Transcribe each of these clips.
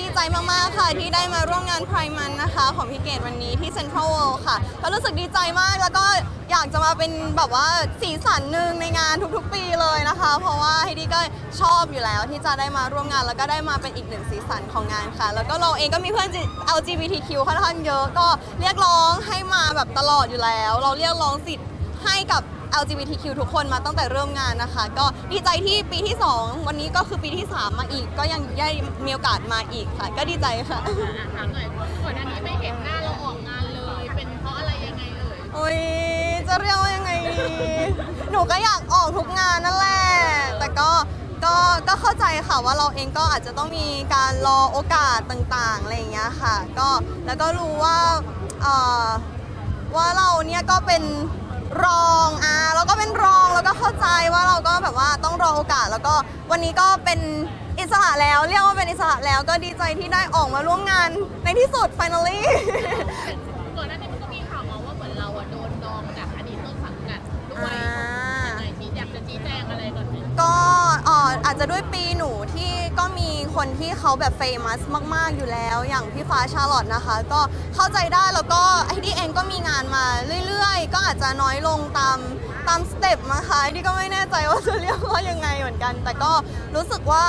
ดีใจมากๆค่ะ ที่ได้มาร่วมงาน Prime มันนะคะ ของพี่เกดวันนี้ที่ Central World ค่ะก็รู้สึกดีใจมากแล้วก็อยากจะมาเป็นแบบว่าสีสันหนึ่งในงานทุกๆ ปีเลยนะคะ เพราะว่าไฮดี้ก็ชอบอยู่แล้วที่จะได้มาร่วมงาน แล้วก็ได้มาเป็นอีกหนึ่งสีสันของงานค่ะ แล้วก็เราเองก็มีเพื่อน LGBTQ ค่อนข้างเยอะก็เรียกร้องให้มาแบบตลอดอยู่แล้ว เราเรียกร้องสิทธิ์ให้กับ LGBTQ ทุกคนมาตั้งแต่เริ่มงานนะคะ ก็ดีใจที่ปีที่ 2 วันนี้ก็คือปีที่ 3 มาอีก ก็ยังได้มีโอกาสมาอีกค่ะ ก็ดีใจค่ะอะ ถามหน่อยก่อนหน้านี้ไม่เห็นหน้าเราออกงานเลย เป็นเพราะอะไรยังไงเอ่ยโอ้ยจะเรียกว่ายังไงดีหนูก็อยากออกทุกงานนั่นแหละ แต่ก็ก็ก็เข้าใจค่ะว่าเราเองก็อาจจะต้องมีการรอโอกาสต่างๆอะไรอย่างเงี้ยค่ะ ก็แล้วก็รู้ว่าเอ่อว่าเราเนี่ยก็เป็น รองอะเราก็เป็นรองแล้วก็เข้าใจว่าเราก็แบบว่าต้องรอโอกาสแล้วก็วันนี้ก็เป็นอิสระแล้วเรียกว่าเป็นอิสระแล้วก็ดีใจที่ได้ออกมาร่วมงานในที่สุด finally ก่อนหน้านี้มันก็มีข่าวมาว่าเหมือนเราอะโดนดองจากอดีตต้นสังกัดด้วยอ่ายังไงชี้อยากจะชี้แจงอะไรก่อนไหม ก็เอ่ออาจจะด้วยปีหนูที่ ก็มีคนที่เขาแบบเฟมัสมาก ๆ อยู่แล้ว อย่างพี่ฟ้าชาร์ลอตนะคะ ก็เข้าใจได้แล้วก็ไอ้ที่เองก็มีงานมาเรื่อย ๆ ก็อาจจะน้อยลงตามตามสเต็ปนะคะที่ก็ไม่แน่ใจว่าจะเรียกว่ายังไงเหมือนกัน แต่ก็รู้สึกว่า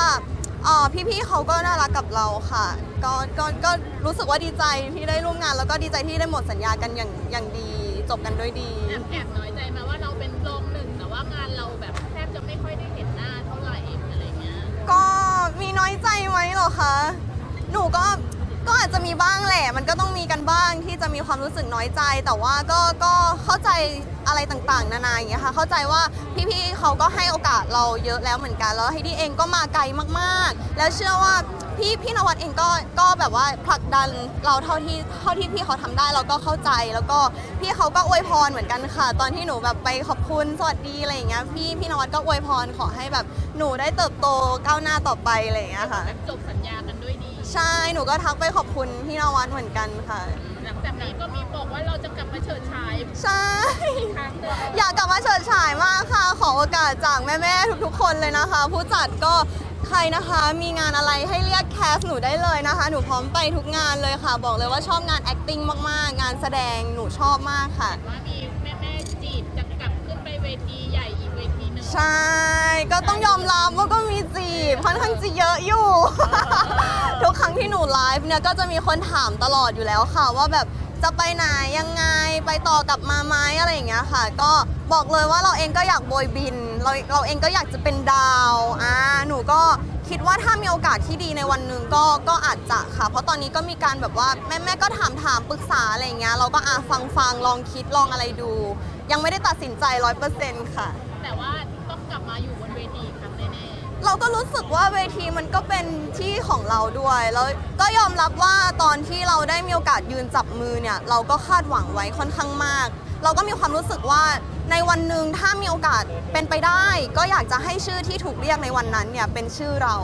อ่อพี่ๆเขาก็น่ารักกับเราค่ะก็ก็ก็รู้สึกว่าดีใจที่ได้ร่วมงาน แล้วก็ดีใจที่ได้หมดสัญญากันอย่างอย่างดี จบกันด้วยดี แอบแอบน้อยใจมาว่าเรา มีน้อยใจไหมเหรอคะ หนูก็ ก็อาจจะมีบ้างแหละ มันก็ต้องมีกันบ้างที่จะมีความรู้สึกน้อยใจ แต่ว่าก็ก็เข้าใจอะไรต่างๆ นานาอย่างเงี้ยค่ะ เข้าใจว่าพี่ๆเขาก็ให้โอกาสเราเยอะแล้วเหมือนกัน แล้วไฮดี้เองก็มาไกลมากๆ แล้วเชื่อว่าพี่พี่นวัดเองก็ก็แบบว่าผลักดันเราเท่าที่เท่าที่พี่เขาทำได้เราก็เข้าใจ แล้วก็พี่เขาก็อวยพรเหมือนกันค่ะ ตอนที่หนูแบบไปขอบคุณสวัสดีอะไรอย่างเงี้ยพี่พี่นวัดก็อวยพรขอให้แบบหนูได้เติบโตก้าวหน้าต่อไปอะไรอย่างเงี้ยค่ะจบสัญญากัน ใช่ หนูก็ทักไปขอบคุณพี่นวัดเหมือนกันค่ะ หลังจากนี้ก็มีบอกว่าเราจะกลับมาเฉิดฉายใช่ครั้งหนึ่งอยากกลับมาเฉิดฉายมากค่ะ ขอโอกาสจากแม่ๆทุกๆ คนเลยนะคะ ผู้จัดก็ใครนะคะ มีงานอะไรให้เรียกแคสหนูได้เลยนะคะ หนูพร้อมไปทุกงานเลยค่ะ บอกเลยว่าชอบงาน acting มากๆ งานแสดงหนูชอบมากค่ะ ว่ามีแม่แม่ๆจีบจะกลับขึ้นไปเวทีใหญ่อีกเวทีหนึ่งใช่ ก็ต้องยอมรับว่าก็มีจีบค่อนข้างจะเยอะอยู่ ทุกครั้งที่หนูไลฟ์เนี่ยก็จะมีคนถามตลอดอยู่แล้วค่ะ ว่าแบบจะไปไหนยังไงไปต่อกลับมาไหมอะไรอย่างเงี้ยค่ะ ก็บอกเลยว่าเราเองก็อยากโบยบิน เราเราเองก็อยากจะเป็นดาวอ่าหนูก็คิดว่าถ้ามีโอกาสที่ดีในวันหนึ่งก็ก็อาจจะค่ะ เพราะตอนนี้ก็มีการแบบว่าแม่แม่ก็ถามถามปรึกษาอะไรอย่างเงี้ยเราก็อะฟังฟังลองคิดลองอะไรดู ยังไม่ได้ตัดสินใจร้อยเปอร์เซ็นต์ค่ะ แต่ว่า เราก็รู้สึกว่าเวทีมันก็เป็นที่ของเราด้วย แล้วก็ยอมรับว่าตอนที่เราได้มีโอกาสยืนจับมือเนี่ยเราก็คาดหวังไว้ค่อนข้างมาก เราก็มีความรู้สึกว่าในวันหนึ่งถ้ามีโอกาสเป็นไปได้ ก็อยากจะให้ชื่อที่ถูกเรียกในวันนั้นเนี่ยเป็นชื่อเรา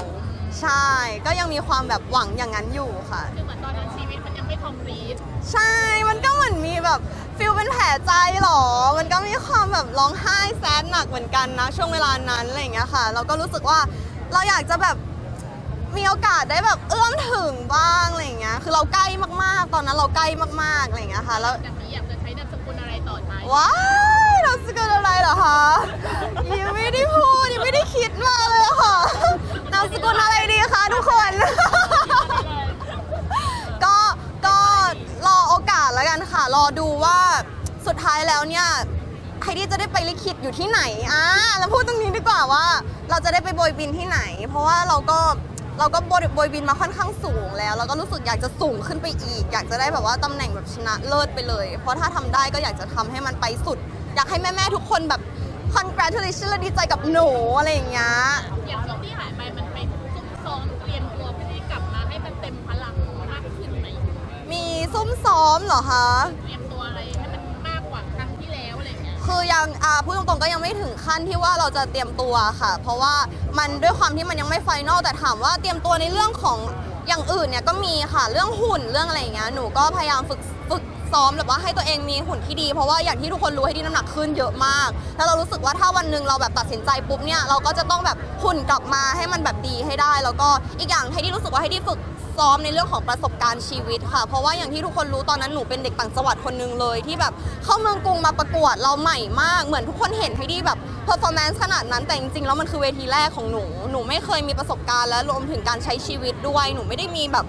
ใช่ ก็ยังมีความแบบหวังอย่างนั้นอยู่ค่ะๆคือเหมือนตอนนั้นชีวิตมันยังไม่คอมพลีทใช่ มันก็เหมือนมีแบบ ฟิลเป็นแผลใจหรอ มันก็มีความแบบร้องไห้แซดหนักเหมือนกันนะ ช่วงเวลานั้นอะไรอย่างเงี้ยค่ะ เราก็รู้สึกว่าเราอยากจะแบบมีโอกาสได้แบบเอื้อมถึงบ้างอะไรอย่างเงี้ย คือเราใกล้มากๆ ตอนนั้นเราใกล้มากๆอะไรอย่างเงี้ยค่ะ แล้วจากนี้อยากจะใช้นามสกุลอะไรต่อท้ายว้ายเราสกุลอะไรเหรอคะยังไม่ได้พูดยังไม่ได้คิดมาเลยค่ะนามสกุลอะไรดีคะทุกคน ก็ก็รอโอกาสแล้วกันค่ะ รอดูว่าสุดท้ายแล้วเนี่ย ไฮดี้จะได้ไปลิขิตอยู่ที่ไหนอ่าแล้วพูดตรงนี้ดีกว่าว่า เราจะได้ไปโบยบินที่ไหน เพราะว่าเราก็เราก็โบยโบยบินมาค่อนข้างสูงแล้ว แล้วก็รู้สึกอยากจะสูงขึ้นไปอีก อยากจะได้แบบว่าตำแหน่งแบบชนะเลิศไปเลย เพราะถ้าทำได้ก็อยากจะทำให้มันไปสุด อยากให้แม่ๆทุกคนแบบ congratulation และดีใจกับหนูอะไรอย่างเงี้ยอย่างช่วงที่หายไปมันไปซุ่มซ้อมเตรียมตัวเพื่อที่กลับมาให้มันเต็มพลังมากขึ้นไหมมีซุ่มซ้อมเหรอคะ คือยังอ่าพูดตรงๆก็ยังไม่ถึงขั้นที่ว่าเราจะเตรียมตัวค่ะ เพราะว่ามันด้วยความที่มันยังไม่ไฟนอลแต่ถามว่าเตรียมตัวในเรื่องของอย่างอื่นเนี่ยก็มีค่ะเรื่องหุ่นเรื่องอะไรอย่างเงี้ยหนูก็พยายามฝึกฝึก ซ้อมแบบว่าให้ตัวเองมีหุ่นที่ดี เพราะว่าอย่างที่ทุกคนรู้ให้ดีน้ำหนักขึ้นเยอะมาก แล้วเรารู้สึกว่าถ้าวันหนึ่งเราแบบตัดสินใจปุ๊บเนี่ยเราก็จะต้องแบบหุ่นกลับมาให้มันแบบดีให้ได้ แล้วก็อีกอย่างให้ดีรู้สึกว่าให้ดีฝึกซ้อมในเรื่องของประสบการณ์ชีวิตค่ะ เพราะว่าอย่างที่ทุกคนรู้ตอนนั้นหนูเป็นเด็กต่างจังหวัดคนหนึงเลย ที่แบบเข้าเมืองกรุงมาประกวดเราใหม่มาก เหมือนทุกคนเห็นให้ดีแบบเพอร์ฟอร์แมนซ์ขนาดนั้นแต่จริงๆแล้วมันคือเวทีแรกของหนู หนูไม่เคยมีประสบการณ์และรวมถึงการใช้ชีวิตด้วย หนูไม่ได้มีแบบ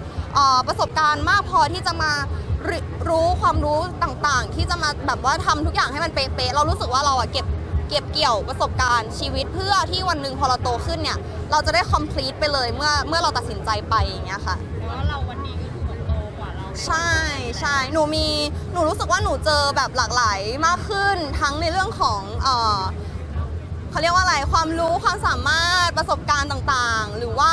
ประสบการณ์มากพอที่จะมา ริรู้ความรู้ต่างๆ ที่จะมาแบบว่าทำทุกอย่างให้มันเป๊ะๆเรารู้สึกว่าเราอะเก็บเก็บเกี่ยวประสบการณ์ชีวิตเพื่อที่วันหนึ่งพอเราโตขึ้นเนี่ย เราจะได้ complete ไปเลยเมื่อเมื่อเราตัดสินใจไปอย่างเงี้ยค่ะแต่ว่าเราวันนี้ก็คือเหมือนโตกว่าเราใช่ใช่หนูมีหนูรู้สึกว่าหนูเจอแบบหลากหลายมากขึ้นทั้งในเรื่องของเออ เขาเรียกว่าอะไรความรู้ความสามารถประสบการณ์ต่างๆ หรือว่า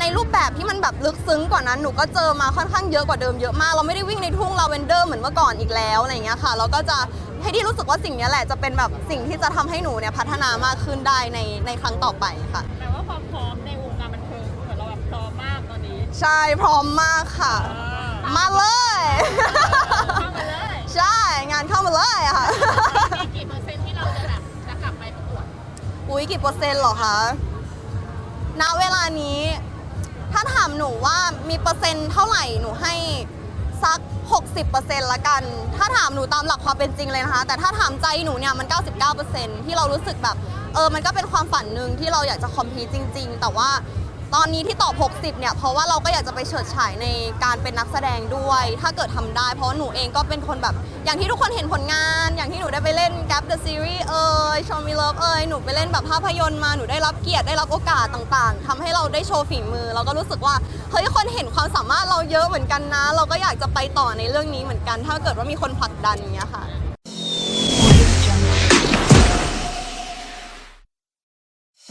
ในรูปแบบที่มันแบบลึกซึ้งกว่านั้นหนูก็เจอมาค่อนข้างเยอะกว่าเดิมเยอะมาก เราไม่ได้วิ่งในทุ่งลาเวนเดอร์เหมือนเมื่อก่อนอีกแล้วอะไรอย่างเงี้ยค่ะ เราก็จะให้ที่รู้สึกว่าสิ่งเนี้ยแหละจะเป็นแบบสิ่งที่จะทำให้หนูเนี่ยพัฒนามากขึ้นได้ในในครั้งต่อไปค่ะแต่ว่าความพร้อมในวงการบันเทิงเหมือนเราแบบพร้อมมากตอนนี้ ใช่พร้อมมากค่ะ มาเลย อุ้กี่เปอร์เซ็นต์หรอคะ ณ เวลานี้ ถ้าถามหนูว่ามีเปอร์เซ็นต์เท่าไหร่หนูให้สัก 60%ละกัน ถ้าถามหนูตามหลักความเป็นจริงเลยนะคะ แต่ถ้าถามใจหนูเนี่ยมัน 99%ที่เรารู้สึกแบบ เออ มันก็เป็นความฝันหนึ่งที่เราอยากจะคอมพีจริง ๆ แต่ว่า ตอนนี้ที่ตอบ 60 เนี่ย เพราะว่าเราก็อยากจะไปเฉิดฉายในการเป็นนักแสดงด้วย ถ้าเกิดทำได้ เพราะหนูเองก็เป็นคนแบบ อย่างที่ทุกคนเห็นผลงาน อย่างที่หนูได้ไปเล่น Gap the Series เอ่ย Show Me Love เอ่ย หนูไปเล่นแบบภาพยนตร์มา หนูได้รับเกียรติได้รับโอกาสต่างๆทำให้เราได้โชว์ฝีมือ เราก็รู้สึกว่า เฮ้ย คนเห็นความสามารถเราเยอะเหมือนกันนะ เราก็อยากจะไปต่อในเรื่องนี้เหมือนกัน ถ้าเกิดว่ามีคนผลักดันอย่างเงี้ยค่ะ